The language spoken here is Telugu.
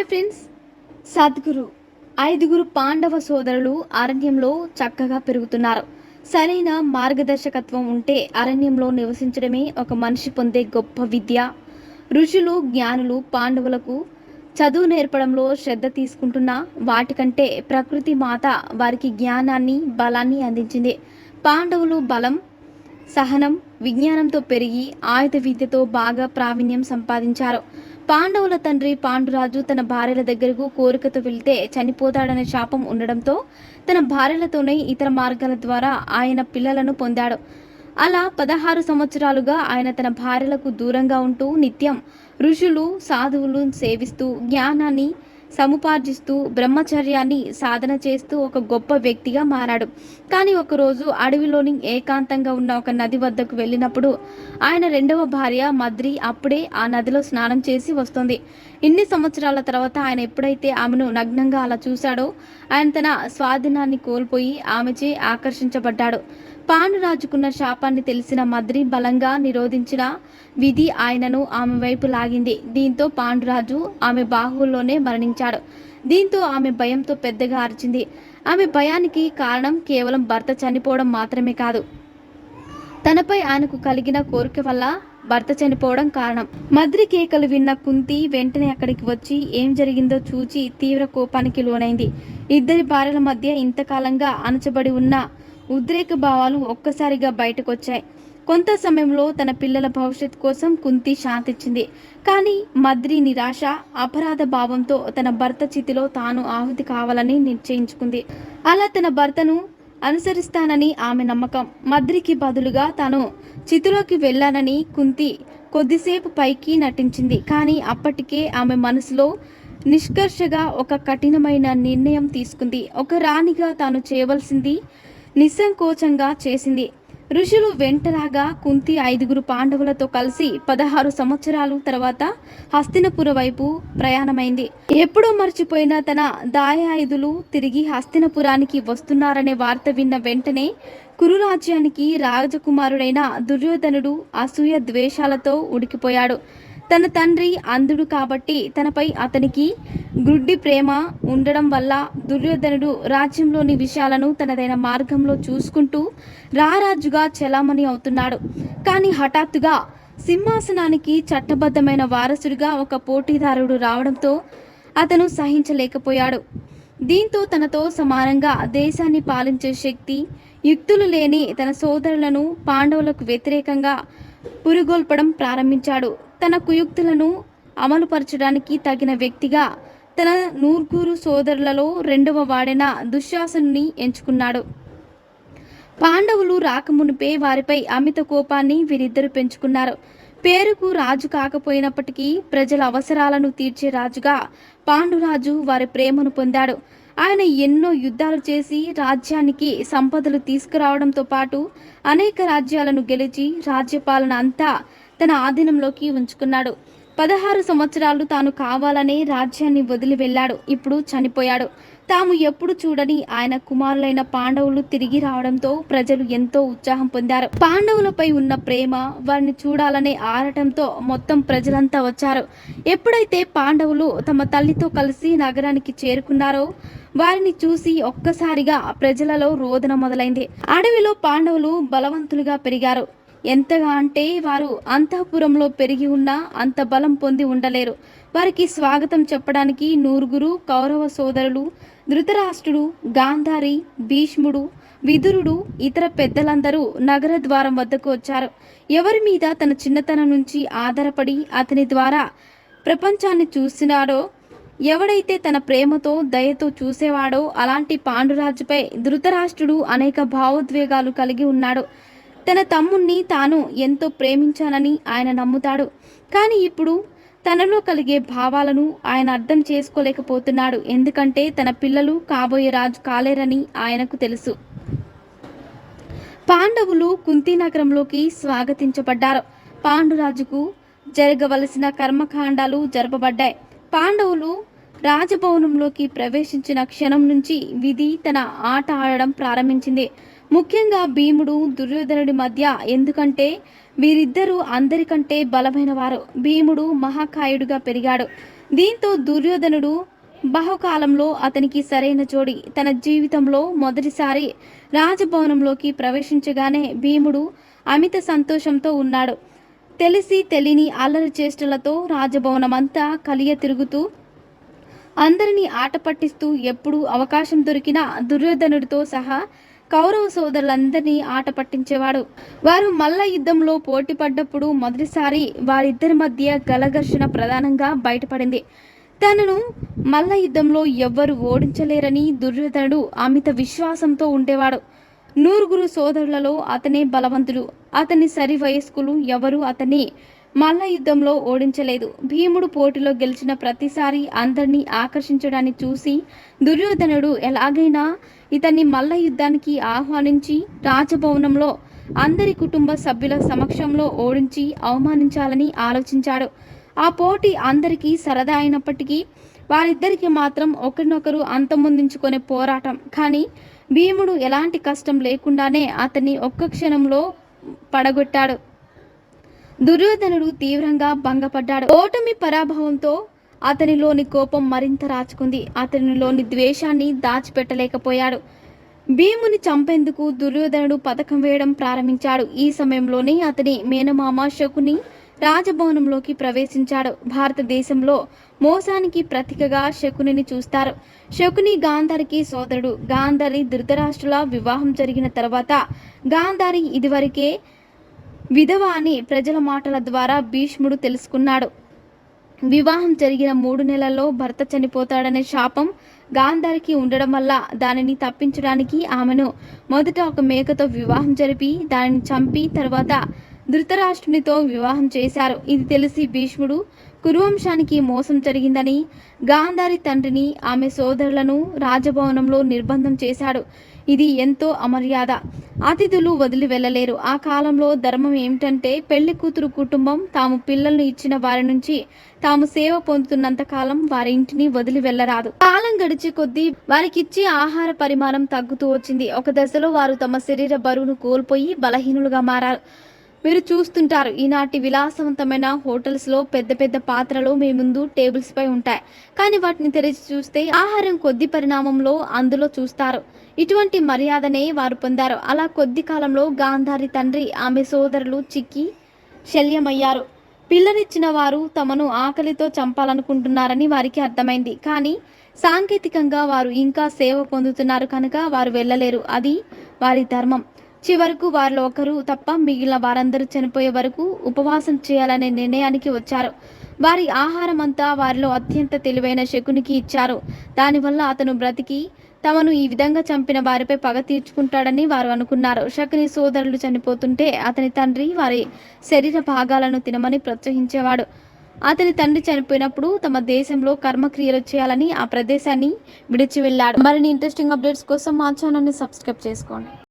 Hi friends. సద్గురు ఐదుగురు పాండవ సోదరులు అరణ్యంలో చక్కగా పెరుగుతున్నారు. సరైన మార్గదర్శకత్వం ఉంటే అరణ్యంలో నివసించడమే ఒక మనిషి పొందే గొప్ప విద్య. ఋషులు జ్ఞానులు పాండవులకు చదువు నేర్పడంలో శ్రద్ధ తీసుకుంటున్న వాటికంటే ప్రకృతి మాత వారికి జ్ఞానాన్ని బలాన్ని అందించింది. పాండవులు బలం సహనం విజ్ఞానంతో పెరిగి ఆయుధ విద్యతో బాగా ప్రావీణ్యం సంపాదించారు. పాండవుల తండ్రి పాండురాజు తన భార్యల దగ్గరకు కోరికతో వెళ్తే చనిపోతాడనే శాపం ఉండడంతో తన భార్యలతోనే ఇతర మార్గాల ద్వారా ఆయన పిల్లలను పొందాడు. అలా పదహారు సంవత్సరాలుగా ఆయన తన భార్యలకు దూరంగా ఉంటూ నిత్యం ఋషులు సాధువులు సేవిస్తూ జ్ఞానాన్ని సముపార్జిస్తూ బ్రహ్మచర్యాన్ని సాధన చేస్తూ ఒక గొప్ప వ్యక్తిగా మారాడు. కానీ ఒకరోజు అడవిలోని ఏకాంతంగా ఉన్న ఒక నది వద్దకు వెళ్ళినప్పుడు ఆయన రెండవ భార్య మద్రి అప్పుడే ఆ నదిలో స్నానం చేసి వస్తుంది. ఇన్ని సంవత్సరాల తర్వాత ఆయన ఎప్పుడైతే ఆమెను నగ్నంగా అలా చూశాడో ఆయన తన స్వాధీనాన్ని కోల్పోయి ఆమెచే ఆకర్షించబడ్డాడు. పాండురాజుకున్న శాపాన్ని తెలిసిన మద్రి బలంగా నిరోధించిన విధి ఆయనను ఆమె వైపు లాగింది. దీంతో పాండురాజు ఆమె బాహువుల్లోనే మరణించాడు. దీంతో ఆమె భయంతో పెద్దగా అరిచింది. ఆమె భయానికి కారణం కేవలం భర్త చనిపోవడం మాత్రమే కాదు. తనపై ఆయనకు కలిగిన కోరిక వల్ల భర్త చనిపోవడం కారణం. మద్రి కేకలు విన్న కుంతి వెంటనే అక్కడికి వచ్చి ఏం జరిగిందో చూచి తీవ్ర కోపానికి లోనైంది. ఇద్దరి భార్యల మధ్య ఇంతకాలంగా అణచబడి ఉన్న ఉద్రేక భావాలు ఒక్కసారిగా బయటకొచ్చాయి. కొంత సమయంలో తన పిల్లల భవిష్యత్ కోసం కుంతి శాంతించింది కానీ మద్రి నిరాశ అపరాధ భావంతో తన భర్త చితిలో తాను ఆహుతి కావాలని నిశ్చయించుకుంది. అలా తన భర్తను అనుసరిస్తానని ఆమె నమ్మకం. మద్రికి బదులుగా తాను చితిలోకి వెళ్ళానని కుంతి కొద్దిసేపు పైకి నటించింది. కానీ అప్పటికే ఆమె మనసులో నిష్కర్షగా ఒక కఠినమైన నిర్ణయం తీసుకుంది. ఒక రాణిగా తాను చేయవలసింది నిస్సంకోచంగా చేసింది. ఋషులు వెంటరాగా కుంతి ఐదుగురు పాండవులతో కలిసి పదహారు సంవత్సరాలు తర్వాత హస్తినపుర వైపు ప్రయాణమైంది. ఎప్పుడో మర్చిపోయిన తన దాయాయుధులు తిరిగి హస్తినపురానికి వస్తున్నారనే వార్త విన్న వెంటనే కురురాజ్యానికి రాజకుమారుడైన దుర్యోధనుడు అసూయ ద్వేషాలతో ఉడికిపోయాడు. తన తండ్రి అంధుడు కాబట్టి తనపై అతనికి గుడ్డి ప్రేమ ఉండడం వల్ల దుర్యోధనుడు రాజ్యంలోని విషయాలను తనదైన మార్గంలో చూసుకుంటూ రారాజుగా చెలామణి అవుతున్నాడు. కానీ హఠాత్తుగా సింహాసనానికి చట్టబద్ధమైన వారసుడిగా ఒక పోటీదారుడు రావడంతో అతను సహించలేకపోయాడు. దీంతో తనతో సమానంగా దేశాన్ని పాలించే శక్తి యుక్తులు లేని తన సోదరులను పాండవులకు వ్యతిరేకంగా పురిగొల్పడం ప్రారంభించాడు. తన కుయుక్తులను అమలుపరచడానికి తగిన వ్యక్తిగా తన నూర్గురు సోదరులలో రెండవ వాడైన దుశ్శాసనుని ఎంచుకున్నాడు. పాండవులు రాకమునిపే వారిపై అమిత కోపాన్ని వీరిద్దరు పెంచుకున్నారు. పేరుకు రాజు కాకపోయినప్పటికీ ప్రజల అవసరాలను తీర్చే రాజుగా పాండురాజు వారి ప్రేమను పొందాడు. ఆయన ఎన్నో యుద్ధాలు చేసి రాజ్యానికి సంపదలు తీసుకురావడంతో పాటు అనేక రాజ్యాలను గెలిచి రాజ్యపాలన అంతా తన ఆధీనంలోకి ఉంచుకున్నాడు. పదహారు సంవత్సరాలు తాను కావాలనే రాజ్యాన్ని వదిలి వెళ్ళాడు. ఇప్పుడు చనిపోయాడు. తాము ఎప్పుడు చూడని ఆయన కుమారులైన పాండవులు తిరిగి రావడంతో ప్రజలు ఎంతో ఉత్సాహం పొందారు. పాండవులపై ఉన్న ప్రేమ వారిని చూడాలనే ఆరటంతో మొత్తం ప్రజలంతా వచ్చారు. ఎప్పుడైతే పాండవులు తమ తల్లితో కలిసి నగరానికి చేరుకున్నారో వారిని చూసి ఒక్కసారిగా ప్రజలలో రోదన మొదలైంది. అడవిలో పాండవులు బలవంతులుగా పెరిగారు. ఎంతగా అంటే వారు అంతఃపురంలో పెరిగి ఉన్నా అంత బలం పొంది ఉండలేరు. వారికి స్వాగతం చెప్పడానికి నూరుగురు కౌరవ సోదరులు ధృతరాష్ట్రుడు గాంధారి భీష్ముడు విదురుడు ఇతర పెద్దలందరూ నగర ద్వారం వద్దకు వచ్చారు. ఎవరి మీద తన చిన్నతనం నుంచి ఆధారపడి అతని ద్వారా ప్రపంచాన్ని చూసినాడో ఎవడైతే తన ప్రేమతో దయతో చూసేవాడో అలాంటి పాండురాజుపై ధృతరాష్ట్రుడు అనేక భావోద్వేగాలు కలిగి ఉన్నాడు. తన తమ్ముణ్ణి తాను ఎంతో ప్రేమించానని ఆయన నమ్ముతాడు. కానీ ఇప్పుడు తనలో కలిగే భావాలను ఆయన అర్థం చేసుకోలేకపోతున్నాడు. ఎందుకంటే తన పిల్లలు కాబోయే రాజు కాలేరని ఆయనకు తెలుసు. పాండవులు కుంతి నగరంలోకి స్వాగతించబడ్డారు. పాండురాజుకు జరగవలసిన కర్మకాండాలు జరపబడ్డాయి. పాండవులు రాజభవనంలోకి ప్రవేశించిన క్షణం నుంచి విధి తన ఆట ఆడడం ప్రారంభించింది. ముఖ్యంగా భీముడు దుర్యోధనుడి మధ్య. ఎందుకంటే వీరిద్దరూ అందరికంటే బలమైన వారు భీముడు మహాకాయుడుగా పెరిగాడు. దీంతో దుర్యోధనుడు బహుకాలంలో అతనికి సరైన జోడి. తన జీవితంలో మొదటిసారి రాజభవనంలోకి ప్రవేశించగానే భీముడు అమిత సంతోషంతో ఉన్నాడు. తెలిసి తెలియని అల్లరి చేష్టలతో రాజభవనమంతా కలియ తిరుగుతూ అందరినీ ఆట పట్టిస్తూ ఎప్పుడు అవకాశం దొరికినా దుర్యోధనుడితో సహా కౌరవ సోదరులందరినీ ఆట పట్టించేవాడు. వారు మల్ల యుద్ధంలో పోటీ పడ్డప్పుడు మొదటిసారి వారిద్దరి మధ్య గలఘర్షణ ప్రధానంగా బయటపడింది. తనను మల్ల యుద్ధంలో ఎవ్వరు ఓడించలేరని దుర్యోధనుడు అమిత విశ్వాసంతో ఉండేవాడు. నూరుగురు సోదరులలో అతనే బలవంతుడు. అతని సరి వయస్కులు ఎవరు అతన్ని మల్ల యుద్ధంలో ఓడించలేదు. భీముడు పోటీలో గెలిచిన ప్రతిసారి అందరినీ ఆకర్షించడాన్ని చూసి దుర్యోధనుడు ఎలాగైనా ఇతన్ని మల్ల యుద్ధానికి ఆహ్వానించి రాజభవనంలో అందరి కుటుంబ సభ్యుల సమక్షంలో ఓడించి అవమానించాలని ఆలోచించాడు. ఆ పోటీ అందరికీ సరదా అయినప్పటికీ వారిద్దరికి మాత్రం ఒకరినొకరు అంతమొందించుకునే పోరాటం. కానీ భీముడు ఎలాంటి కష్టం లేకుండానే అతన్ని ఒక్క క్షణంలో పడగొట్టాడు. దుర్యోధనుడు తీవ్రంగా భంగపడ్డాడు. ఓటమి పరాభవంతో అతనిలోని కోపం మరింత రాచుకుంది. అతనిలోని ద్వేషాన్ని దాచిపెట్టలేకపోయాడు. భీముని చంపేందుకు దుర్యోధనుడు పథకం వేయడం ప్రారంభించాడు. ఈ సమయంలోనే అతని మేనమామ శకుని రాజభవనంలోకి ప్రవేశించాడు. భారతదేశంలో మోసానికి ప్రతీకగా శకునిని చూస్తారు. శకుని గాంధారికి సోదరుడు. గాంధారి ధృతరాష్ట్రుల వివాహం జరిగిన తర్వాత గాంధారి ఇదివరకే విధవ అని ప్రజల మాటల ద్వారా భీష్ముడు తెలుసుకున్నాడు. వివాహం జరిగిన మూడు నెలల్లో భర్త చనిపోతాడనే శాపం గాంధారికి ఉండడం వల్ల దానిని తప్పించడానికి ఆమెను మొదట ఒక మేకతో వివాహం జరిపి దానిని చంపి తర్వాత ధృతరాష్ట్రునితో వివాహం చేశారు. ఇది తెలిసి భీష్ముడు కురువంశానికి మోసం జరిగిందని గాంధారి తండ్రిని ఆమె సోదరులను రాజభవనంలో నిర్బంధం చేశాడు. ఇది ఎంతో అమర్యాద. అతిథులు వదిలి వెళ్ళలేరు. ఆ కాలంలో ధర్మం ఏమిటంటే పెళ్ళి కూతురు కుటుంబం తాము పిల్లలను ఇచ్చిన వారి నుంచి తాము సేవ పొందుతున్నంత కాలం వారి ఇంటిని వదిలి వెళ్ళరాదు. కాలం గడిచే కొద్దీ వారికిచ్చే ఆహార పరిమాణం తగ్గుతూ వచ్చింది. ఒక దశలో వారు తమ శరీర బరువును కోల్పోయి బలహీనులుగా మారారు. మీరు చూస్తుంటారు. ఈనాటి విలాసవంతమైన హోటల్స్లో పెద్ద పెద్ద పాత్రలు మీ ముందు టేబుల్స్ పై ఉంటాయి. కానీ వాటిని తెరిచి చూస్తే ఆహారం కొద్ది పరిణామంలో అందులో చూస్తారు. ఇటువంటి మర్యాదనే వారు పొందారు. అలా కొద్ది కాలంలో గాంధారి తండ్రి ఆమె సోదరులు చిక్కి శల్యమయ్యారు. పిల్లనిచ్చిన వారు తమను ఆకలితో చంపాలనుకుంటున్నారని వారికి అర్థమైంది. కానీ సాంకేతికంగా వారు ఇంకా సేవ పొందుతున్నారు కనుక వారు వెళ్ళలేరు. అది వారి ధర్మం. చివరకు వారిలో ఒకరు తప్ప మిగిలిన వారందరూ చనిపోయే వరకు ఉపవాసం చేయాలనే నిర్ణయానికి వచ్చారు. వారి ఆహారం అంతా వారిలో అత్యంత తెలివైన శకునికి ఇచ్చారు. దానివల్ల అతను బ్రతికి తమను ఈ విధంగా చంపిన వారిపై పగ తీర్చుకుంటాడని వారు అనుకున్నారు. శకుని సోదరులు చనిపోతుంటే అతని తండ్రి వారి శరీర భాగాలను తినమని ప్రోత్సహించేవాడు. అతని తండ్రి చనిపోయినప్పుడు తమ దేశంలో కర్మక్రియలు చేయాలని ఆ ప్రదేశాన్ని విడిచి వెళ్ళాడు మరిన్ని ఇంట్రెస్టింగ్ అప్డేట్స్ కోసం మా ఛానల్ని సబ్స్క్రైబ్ చేసుకోండి.